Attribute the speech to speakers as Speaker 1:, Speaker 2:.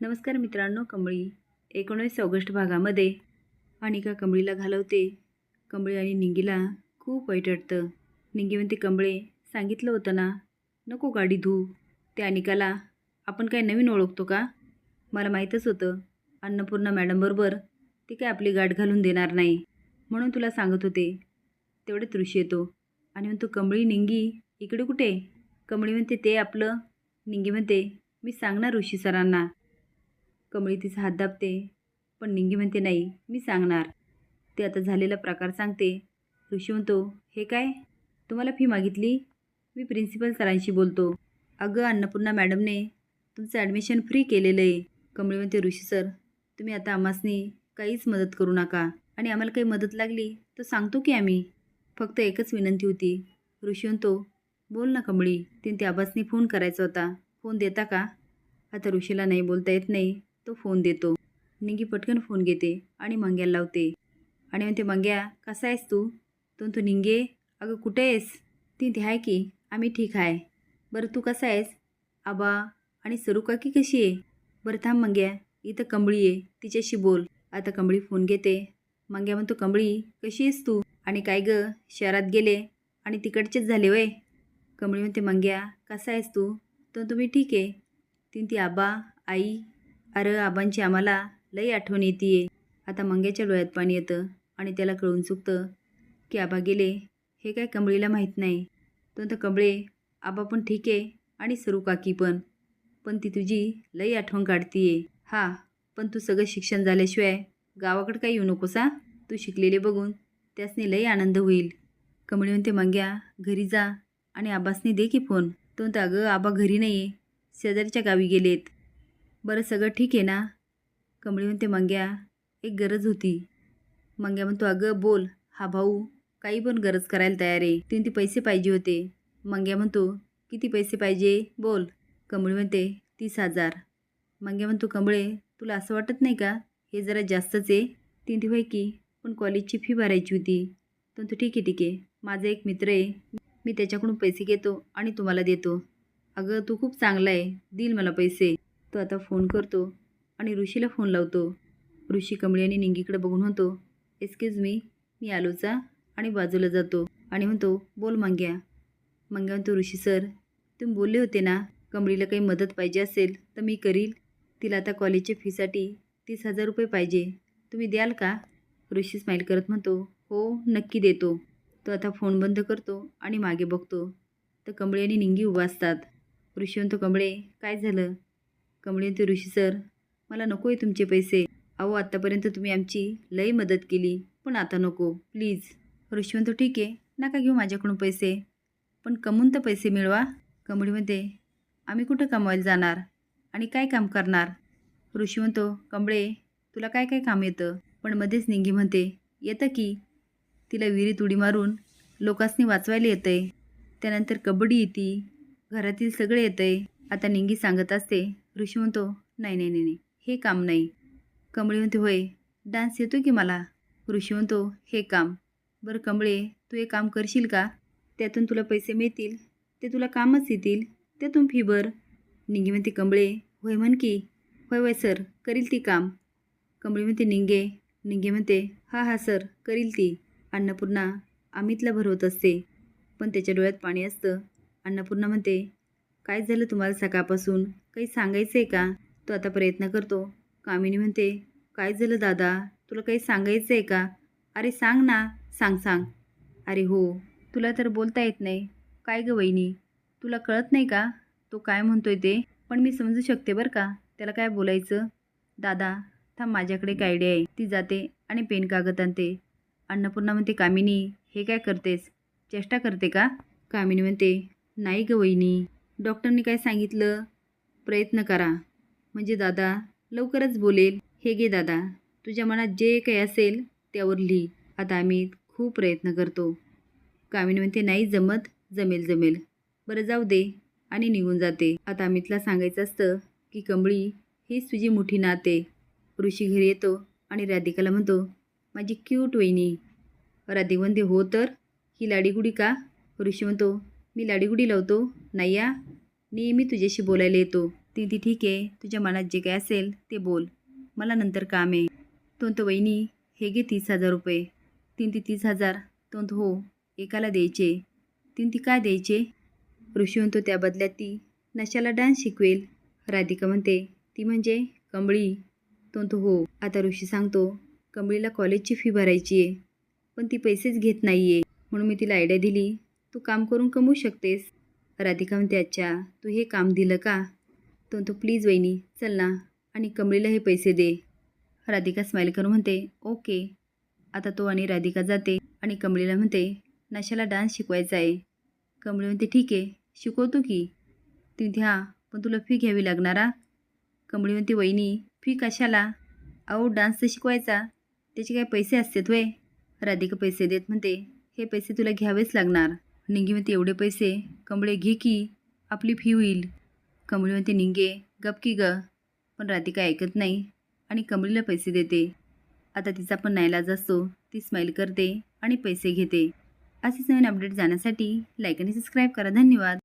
Speaker 1: नमस्कार मित्रांनो कमळी एकोणीस ऑगस्ट भागामध्ये. अनिका कमळीला घालवते. कमळी आणि निंगीला खूप वाईट वाटतं. निंगी म्हणते कमळे सांगितलं होतं ना नको गाडी धू. त्या अनिकाला आपण काय नवीन ओळखतो का? मला माहीतच होतं. अन्नपूर्णा मॅडमबरोबर ती काय आपली गाठ घालून देणार नाही. म्हणून तुला सांगत होते. तेवढे ऋषी येतो आणि म्हणतो कमळी निंगी इकडे कुठे? कमळी म्हणते ते आपलं. निंगी म्हणते मी सांगणार ऋषी सरांना. कमळी तिचा हात दाबते. पण निंगी म्हणते नाही मी सांगणार. ते आता झालेला प्रकार सांगते. ऋषी म्हणतो हे काय? तुम्हाला फी मागितली? मी प्रिन्सिपल सरांशी बोलतो. अगं अन्नपूर्णा मॅडमने तुमचं ॲडमिशन फ्री केलेलं आहे. कमळी म्हणते ऋषी सर तुम्ही आता आम्हासनी काहीच मदत करू नका. आणि आम्हाला काही मदत लागली तर सांगतो की आम्ही. फक्त एकच विनंती होती. ऋषी म्हणतो बोल ना कमळी. तिने त्या आबासनी फोन करायचा होता. फोन देता का? आता ऋषीला नाही बोलता येत नाही. तो फोन देतो. निंगी पटकन फोन घेते आणि मंग्याला लावते. आणि म्हणते मंग्या कसा आहेस तू? तो तो निंगे अगं कुठे आहेस? ती ते आहे की आम्ही ठीक आहे. बरं तू कसा आहेस? आबा आणि सरू काकी कशी आहे? बरं थांब मंग्या इथं कंबळी आहे तिच्याशी बोल. आता कंबळी फोन घेते. मंग्या म्हणतो कंबळी कशी आहेस तू? आणि काय गं शहरात गेले आणि तिकडचेच झाले वय. कंबळी म्हणते मंग्या कसा आहेस तू? तर तुम्ही ठीक आहे. तीन ती आबा आई अरे आबांची आम्हाला लई आठवण येते आता मंग्याच्या डोळ्यात पाणी येतं आणि त्याला कळून चुकतं की आबा गेले. हे काय कमळीला माहीत नाही. तो तर कमळे आबा पण ठीक आहे आणि सरू काकी पण. पण ती तुझी लई आठवण काढतीये. हा पण तू सगळं शिक्षण झाल्याशिवाय गावाकडे काही येऊ नकोसा तू शिकलेले बघून त्यासनी लई आनंद होईल. कमळी म्हणते मंग्या घरी जा आणि आबासने दे की फोन. तो तर अगं आबा घरी नाही आहे शेजारच्या गावी गेलेत. बरं सगळं ठीक आहे ना? कमळी म्हणते मंग्या एक गरज होती. मंग्या म्हणतो अगं बोल. हा भाऊ काही पण गरज करायला तयार आहे. तिने ती पैसे पाहिजे होते. मंग्या म्हणतो किती पैसे पाहिजे? बोल. कमळी म्हणते तीस हजार. मंग्या म्हणतो कमळे तुला असं वाटत नाही का? हे जरा जास्तच आहे. तीन ती की पण कॉलेजची फी भरायची होती. तो ठीक आहे ठीक आहे. माझा एक मित्र आहे. मी त्याच्याकडून पैसे घेतो आणि तुम्हाला देतो. अगं तू खूप चांगला आहे. देईल मला पैसे. तो आता फोन करतो आणि ऋषीला फोन लावतो. ऋषी कमळी आणि निंगीकडे बघून म्हणतो एक्सक्यूज मी मी आलोचा आणि बाजूला जातो. आणि म्हणतो बोल मांग्या. मांग्या म्हणतो ऋषी सर तुम्ही बोलले होते ना कमळीला काही मदत पाहिजे असेल तर मी करील. तिला आता कॉलेजच्या फीसाठी तीस हजार रुपये पाहिजे. तुम्ही द्याल का? ऋषी स्माईल करत म्हणतो हो नक्की देतो. तो आता फोन बंद करतो आणि मागे बघतो. तर कमळे आणि निंगी उभा असतात. ऋषी म्हणतो कमळे काय झालं? कमळेंत ऋषी सर मला नको आहे तुमचे पैसे. अहो आत्तापर्यंत तुम्ही आमची लई मदत केली पण आता नको प्लीज. ऋषी म्हणतो ठीक आहे नका घेऊ माझ्याकडून पैसे. पण कमवून तर पैसे मिळवा. कमळी म्हणते आम्ही कुठं कमवायला जाणार? आणि काय काम करणार? ऋषी म्हणतो कमळे तुला काय काय काम येतं? पण मध्येच निंगी म्हणते येतं की. तिला विहिरीत उडी मारून लोकांसनी वाचवायला येतं आहे त्यानंतर कबड्डी येते घरातील सगळे येतं आहे आता निंगी सांगत असते ऋषी म्हणतो नाही नाही नाही नाही हे काम नाही. कमळी म्हणते होय डान्स येतो की मला? ऋषी म्हणतो हे काम. बरं कमळे तू हे काम करशील का? त्यातून तुला पैसे मिळतील ते तुला कामच येतील त्यातून फी भर. निंगी म्हणते कमळे होय म्हण की. होय होय सर करील ती काम. कमळी म्हणते निंगे. निंगे म्हणते हा हा सर करील ती. अन्नपूर्णा अमितला भरवत असते पण त्याच्या डोळ्यात पाणी असतं. अन्नपूर्णा म्हणते काय झालं तुम्हाला सकाळपासून? काही सांगायचं आहे का? तो आता प्रयत्न करतो. कामिनी म्हणते काय झालं दादा? तुला काही सांगायचं आहे का? अरे सांग ना. सांग सांग. अरे हो. तुला तर बोलता येत नाही. काय गं वहिनी? तुला कळत नाही का? तो काय म्हणतोय ते? पण मी समजू शकते बरं का? त्याला काय बोलायचं? दादा थांब माझ्याकडे एक आयडिया आहे. ती जाते आणि पेन कागद आणते. अन्नपूर्णा म्हणते कामिनी हे काय करतेस? चेष्टा करते का? कामिनी म्हणते नाही गं वहिनी. डॉक्टरनी काय सांगितलं? प्रयत्न करा. म्हणजे दादा लवकरच बोलेल. हे घे दादा तुझ्या मनात जे काही असेल त्यावर लिही. आता आम्ही खूप प्रयत्न करतो. कामिनी म्हणते नाही जमत जमेल जमेल. बरं जाऊ दे. आणि निघून जाते. आता अमितला सांगायचं असतं की कमळी हीच तुझी मोठी नाते. ऋषी घरी येतो आणि राधिकाला म्हणतो माझी क्यूट वहिनी. राधिक म्हणते हो तर? ही लाडीगुडी का? ऋषी म्हणतो मी लाडीगुडी लावतो. नाय्या नेहमी तुझ्याशी बोलायला येतो. ती ठीक आहे. तुझ्या मनात जे काय असेल ते बोल. मला नंतर काम आहे. तोंत वहिनी हे घे तीस हजार रुपये. तीन ती तीस हजार. तोंत हो एकाला द्यायचे. तीन ती काय द्यायचे? ऋषी म्हणतो त्या बदल्यात ती नशाला डान्स शिकवेल. राधिका म्हणते ती म्हणजे कंबळी तोंत हो. आता ऋषी सांगतो कंबळीला कॉलेजची फी भरायची आहे पण ती पैसेच घेत नाही आहे म्हणून मी तिला आयडिया दिली. तू काम करून कमवू शकतेस. राधिका म्हणते अच्छा तू हे काम दिलं का? तो म्हणतो प्लीज वहिनी चल ना आणि कमळीला हे पैसे दे. राधिका स्माईल करून म्हणते ओके. आता तो आणि राधिका जाते आणि कमळीला म्हणते नशाला डान्स शिकवायचा आहे. कमळी म्हणते ठीक आहे शिकवतो की. ती ध्या पण तुला फी घ्यावी लागणार कमळी म्हणते वहिनी फी कशाला? अहो डान्स तर शिकवायचा. त्याचे काय पैसे असतात वय राधिका पैसे देत म्हणते हे पैसे तुला घ्यावेच लागणार. निंगे म्हणते एवढे पैसे कमळे घे की आपली फी होईल. कमळी म्हणते निंगे गप की ग. पण राधिका ऐकत नाही आणि कमळीला पैसे देते. आता तिचा पण नाईलाज असतो. ती स्माईल करते आणि पैसे घेते. असेच नवीन अपडेट जाण्यासाठी लाईक आणि सबस्क्राईब करा. धन्यवाद.